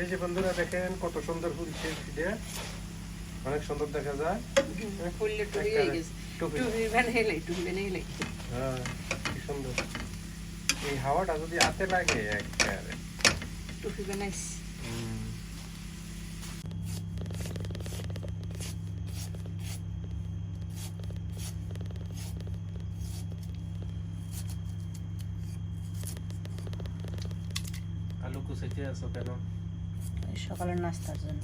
এই যে বন্ধুরা দেখেন কত সুন্দর ফুলছে ফিডে অনেক সুন্দর দেখা যায়। ফুললে টুপি হয়ে গেছে। টুপি। টুপি বানাইলে টুপি বানাইলে। হ্যাঁ কি সুন্দর। এই হাওয়াটা যদি হাতে লাগে একেবারে। টুপি আলু কুচাইতে আছো কেন? সকালের নাস্তার জন্য।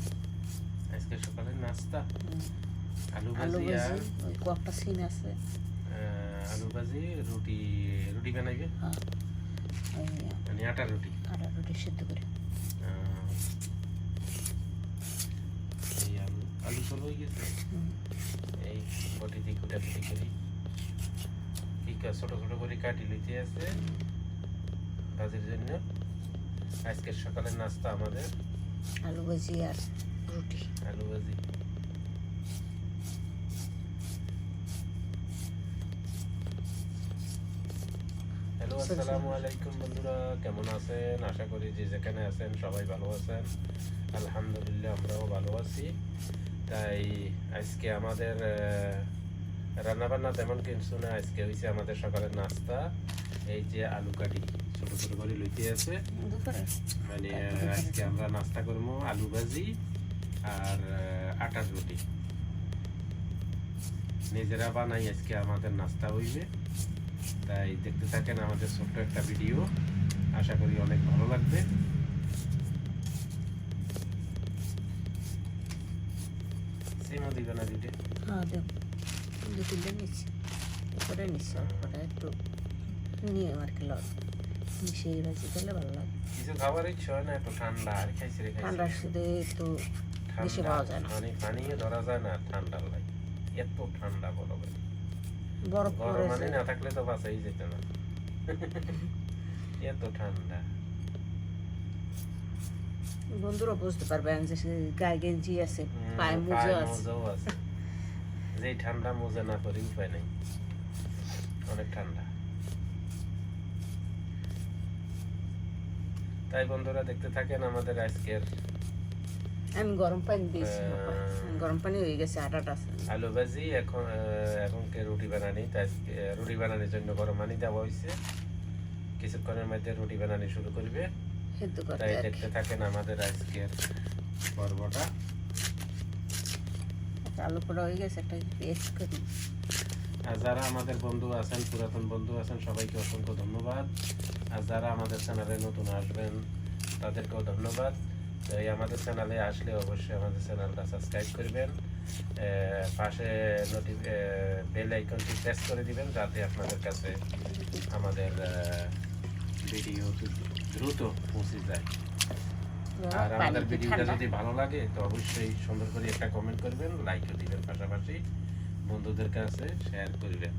আজকে সকালে নাস্তা? আলু ভাজি আর কয়েকটা সিন আছে। আলু ভাজি রুটি রুটি বানাইবে? হ্যাঁ। মানে আটা রুটি? আটা রুটি সিদ্ধ করে। এই আলু চলো গেছে? এই বটি দিয়ে কুটা কুটি করি। ঠিক ছোট ছোট করে কাটি লইতে আছে। ভাজির জন্য। আজকের সকালের নাস্তা আমাদের। আলু ভাজি আর রুটি। আলু ভাজি। হ্যালো আসসালামু আলাইকুম বন্ধুরা কেমন আছেন? আশা করি যে যেখানে আছেন সবাই ভালো আছেন। আলহামদুলিল্লাহ আমরাও ভালো আছি। তাই আজকে আমাদের রান্না বান্না তেমন কিছু না আজকে হয়েছে আমাদের সকালের নাস্তা এই যে আলু কাটি। ছোট ছোট করে লইতে আছে। মানে আজকে আমরা নাস্তা করব আলু ভাজি আর আটার রুটি। নিজেরা বানাই আজকে আমাদের নাস্তা হইবে। তাই দেখতে থাকেন আমাদের ছোট্ট একটা ভিডিও। আশা করি অনেক ভালো লাগবে। সিমও দিবে না দুটে হ্যাঁ দেব। দু তিনটে নিচ্ছি। এরপরে নিচ্ছি। একটু নিয়ে আর কি লস। মিশিয়ে ভাজি করলে ভালো লাগে। কিছু খাবার ইচ্ছে হয় না একটু ঠান্ডা আর খাইছি রে ঠান্ডার শুধু একটু বেশি পাওয়া যায় না। মানে পানিও ধরা যায় না ঠান্ডার লাগে। এত ঠান্ডা বরফ। মানে না থাকলে তো বাঁচাই যেত না। এত ঠান্ডা। বন্ধুরা বুঝতে পারবেন যে গায়ে গেঞ্জি আছে হুম, পায়ে মুজো আছে। যে ঠান্ডা মোজা না করি উপায় নাই। অনেক ঠান্ডা। তাই বন্ধুরা দেখতে থাকেন আমাদের আজকের আমি গরম পানি দিয়েছি গরম পানি হয়ে গেছে আটাটা আছে। আলু ভাজি এখন এখনকে রুটি বানানি তাই রুটি বানানোর জন্য গরম পানি দেওয়া হয়েছে। কিছুক্ষণের মধ্যে রুটি বানানি শুরু করবে। তাই দেখতে থাকেন আমাদের আজকের পর্বটা। আলু পোড়া হয়ে গেছে একটা পেস্ট করি। আর যারা আমাদের বন্ধু আছেন পুরাতন বন্ধু আছেন সবাইকে অসংখ্য ধন্যবাদ। আর যারা আমাদের চ্যানেলে নতুন আসবেন তাদেরকেও ধন্যবাদ। এই আমাদের চ্যানেলে আসলে অবশ্যই আমাদের চ্যানেলটা সাবস্ক্রাইব করবেন পাশে নোটি বেল আইকনটি প্রেস করে দিবেন যাতে আপনাদের কাছে আমাদের ভিডিও দ্রুত পৌঁছে যায়। আর আমাদের ভিডিওটা যদি ভালো লাগে তো অবশ্যই সুন্দর করে একটা কমেন্ট করবেন লাইকও দিবেন পাশাপাশি বন্ধুদের কাছে শেয়ার করবেন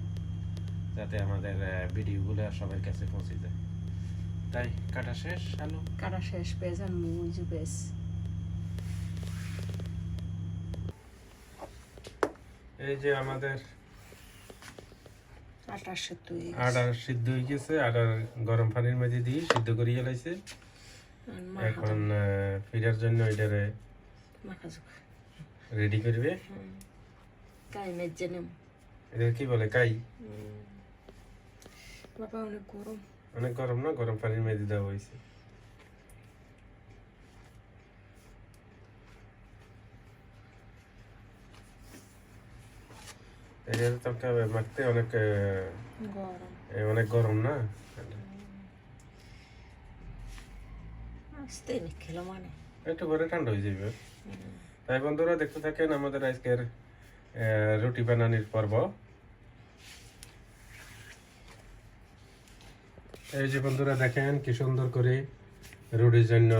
যাতে আমাদের ভিডিওগুলো সবার কাছে পৌঁছে যায়। তাই কাটা শেষ হ্যালো কাটা শেষ পেঁয়াজ আর মুজ বেশ এই যে আমাদের আটা সেদ্ধ হয়ে আটা সিদ্ধ হয়ে গেছে আটা গরম পানির মাঝে দিয়ে সিদ্ধ করিয়ে লাইছে। এখন ফিরার জন্য এটারে রেডি করবে? মেজে এটা কি বলে? কাই? বাবা অনেক গরম। অনেক গরম না গরম পানির মেঝে দেওয়া হয়েছে মাখতে অনেক অনেক গরম না? মানে। একটু ঠান্ডা হয়ে যাবে তাই বন্ধুরা দেখতে থাকেন আমাদের আজকের রুটি বানানির পর্ব। এই যে বন্ধুরা দেখেন কি সুন্দর করে রুটির জন্য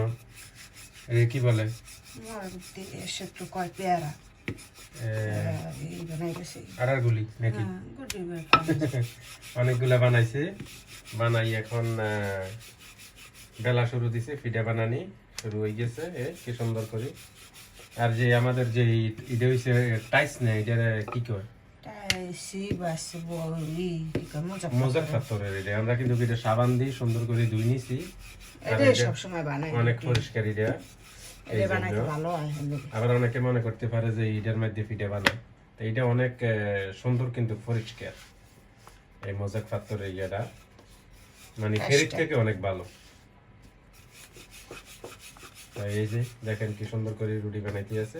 কি বলে? কয় পেয়ারা। নাকি? অনেকগুলা বানাইছে। বানাই এখন বেলা শুরু দিছে পিঠা বানানি শুরু হয়ে গেছে এ কি সুন্দর করে। আর যে আমাদের যে এটা হইছে টাইস না এটা কি কয়? মজার পাথরের এটা আমরা কিন্তু এটা সাবান দিয়ে সুন্দর করে ধুই নিছি। অনেক পরিষ্কার এটা। আবার অনেকে মনে করতে পারে যে ইটার মধ্যে পিঠে বানায়। তো এটা অনেক সুন্দর কিন্তু পরিষ্কার। এই মোজাক পাত্তরের ইয়েটা। মানে। ফেরির থেকে অনেক ভালো। এই যে দেখেন কি সুন্দর করে রুটি বানাইতে আছে।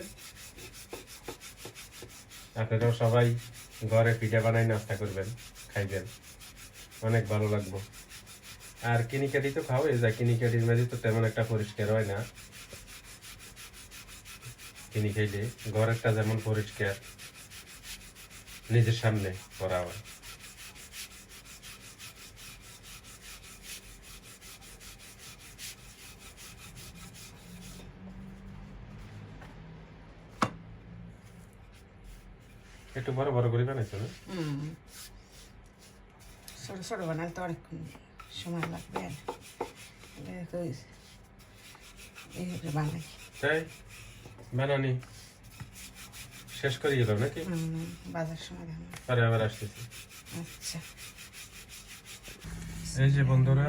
আপনারাও সবাই ঘরে পিঠা বানাই, নাস্তা করবেন, খাইবেন। অনেক ভালো লাগবো। আর কিনি কাটি তো খাওয়াই যায় কিনি কাটির মাঝে তো তেমন একটা পরিষ্কার হয় না। কিনি খাইলে ঘরেরটা যেমন পরিষ্কার, নিজের সামনে করা হয়। একটু বড় বড় করে বানাইছো না ছোট ছোট বানালে তো অনেকক্ষণ সময় লাগবে আর এইভাবে বানাই। তাই বানানি। শেষ করে গেলাম নাকি? বাজার সময় আবার আসতেছি। আচ্ছা। এই যে বন্ধুরা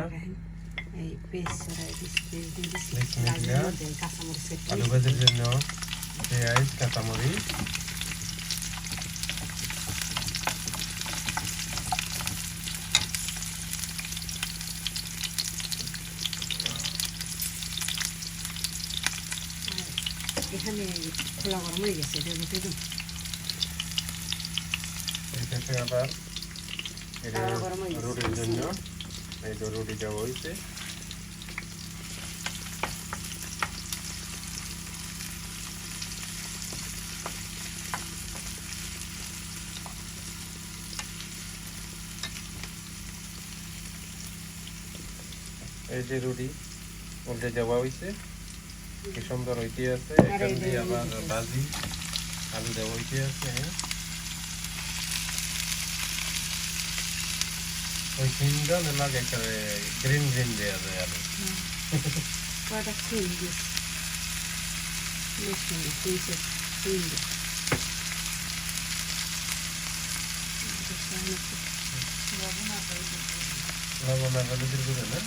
এই পেস্ট দিয়ে কাঁচামরিচ আলু ভাজির জন্য পেঁয়াজ কাঁচামরিচ। এখানে খোলা গরম হয়ে গেছে আবার এটা রুটির জন্য এই তো রুটি দেওয়া হয়েছে। এই যে রুটি উল্টে দেওয়া হয়েছে। কি সুন্দর হইতে আছে এখান দিয়ে আবার। ভাজি আলু দেওয়া হইতে আছে হ্যাঁ। ওই তিনজন লাগে একেবারে গ্রিন গ্রিন দেওয়া যায় আলু কয়টা লবণ আর হলুদের গুঁড়ো না?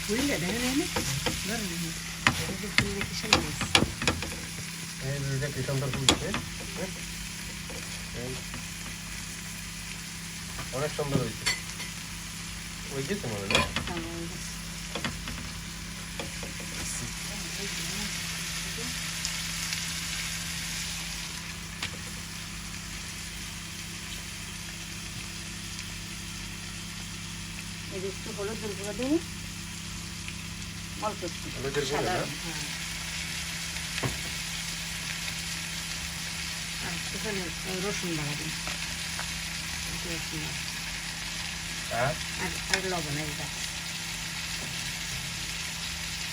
ফুললে দেখেন ফুললে কি সুন্দর এই রুটিটা কি সুন্দর ফুলছে হ্যাঁ? এই। অনেক সুন্দর হয়েছে ওই যে তোমার যে একটু হলুদ গুঁড়ো দিই অল্প একটু। সাদা হ্যাঁ? আর একটুখানি রসুন বাড়া দিই। রসুন আর লবণ এইটা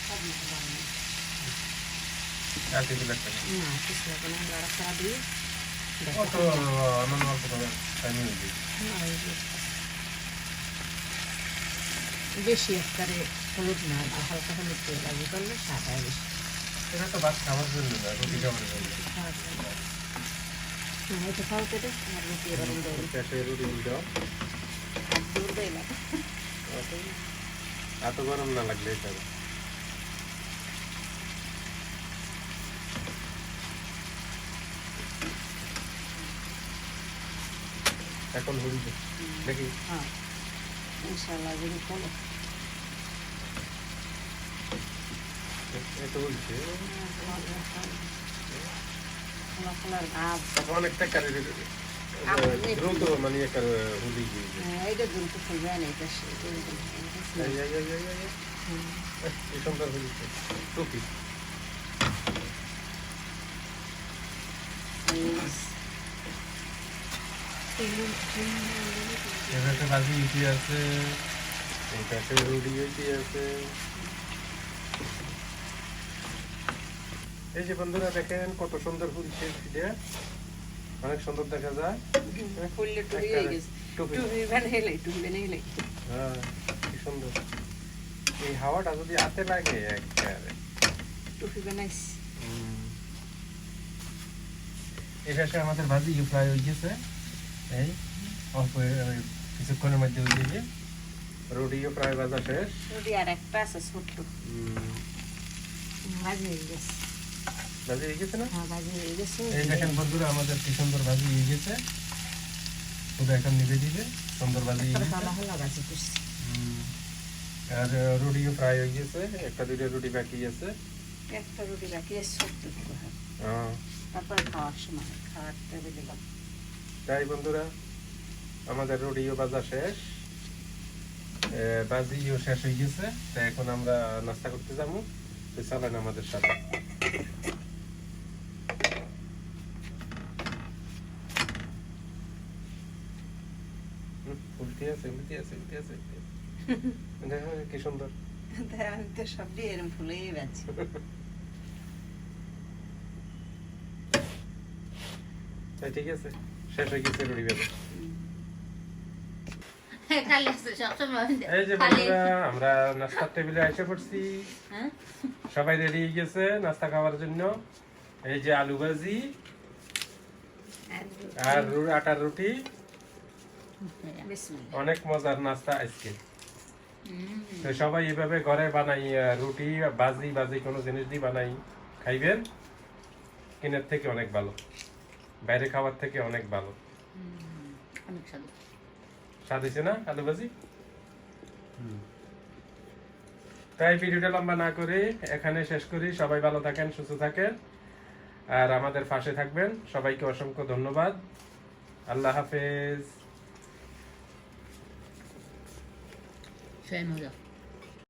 সব মতো লবণ এই। কিছু লাগবে না? না কিছু দিই। আমার অল্প করে টাইম হয়েছে বেশি একবারে হলুদ না হালকা হলুদ দিয়ে লাগবে করলে হয় বেশি। এটা তো ভাত খাওয়ার জন্য না রুটি খাওয়ার জন্য। হ্যাঁ এটা খাও কেটে আর রুটি এবার দেবো। পেটে রুটি দাও। আর দূর দেয় না। এত গরম না লাগলে এটা। এখন হরি দেখি। হ্যাঁ ইনশাল্লাহ যদি চলো এত বলছে খোলা খোলার ভাব অনেকটা কারি দ্রুত মানে হুলি এইটা দ্রুত না এটা এই, এই, এই, এই, এই, এই। এই। সুন্দর টুপি। ইটি আছে। এটাতে রুটি ইটি আছে। এই যে বন্ধুরা দেখেন কত সুন্দর ফুলছে ফিডে অনেক সুন্দর দেখা যায়। ফুললে হয়ে গেছে। টুপি। টুবি বানাইলে টুবি বানাইলে। হ্যাঁ কি সুন্দর। এই হাওয়াটা যদি হাতে লাগে একেবারে। টুপি বানাইছি। হুম। এই পাশে আমাদের ভাজি ফ্রাই হয়ে গেছে। এই অল্প কিছুক্ষণের মধ্যে হয়ে যাবে। রুটিও প্রায় ভাজা শেষ। রুটি আর একটা আছে ছোট্ট। ভাজি হয়ে গেছে। ভাজি হয়ে গেছে না? হ্যাঁ হয়ে এই দেখেন বন্ধুরা আমাদের কি সুন্দর ভাজি হয়ে গেছে। শুধু এখন নিভে দিবে সুন্দর ভাজি হয়ে। আর রুটিও ফ্রাই হয়ে গেছে একটা দুইটা রুটি বাকি আছে। একটা রুটি বাকি আছে ছোট্ট একটু হ্যাঁ। আহ, তারপরে খাওয়ার সময় খাওয়ার টেবিলে দিলাম তাই বন্ধুরা আমাদের রুটিও বাজা শেষ। এ, ভাজিও শেষ হয়ে গেছে। তাই এখন আমরা নাস্তা করতে যাব। তো চলেন আমাদের সাথে। আছে আছে আছে দেখো কি সুন্দর আমি তো এরম ফুলেই ঠিক আছে শেষ হয়ে গেছে আমরা নাস্তার টেবিলে এসে পড়ছি হ্যাঁ সবাই রেডি হয়ে গেছে নাস্তা খাওয়ার জন্য এই যে আলু ভাজি আর আটার রুটি অনেক মজার নাস্তা আজকে। তো সবাই এভাবে ঘরে বানাই রুটি বাজি বাজি কোনো জিনিস দিয়ে বানাই। খাইবেন? কিনের থেকে অনেক ভালো। বাইরে খাবার থেকে অনেক ভালো। অনেক স্বাদ। স্বাদ হয়েছে না আলু ভাজি? তাই ভিডিওটা লম্বা না করে এখানে শেষ করি। সবাই ভালো থাকেন সুস্থ থাকেন। আর আমাদের পাশে থাকবেন। সবাইকে অসংখ্য ধন্যবাদ। আল্লাহ হাফেজ। সেই মজা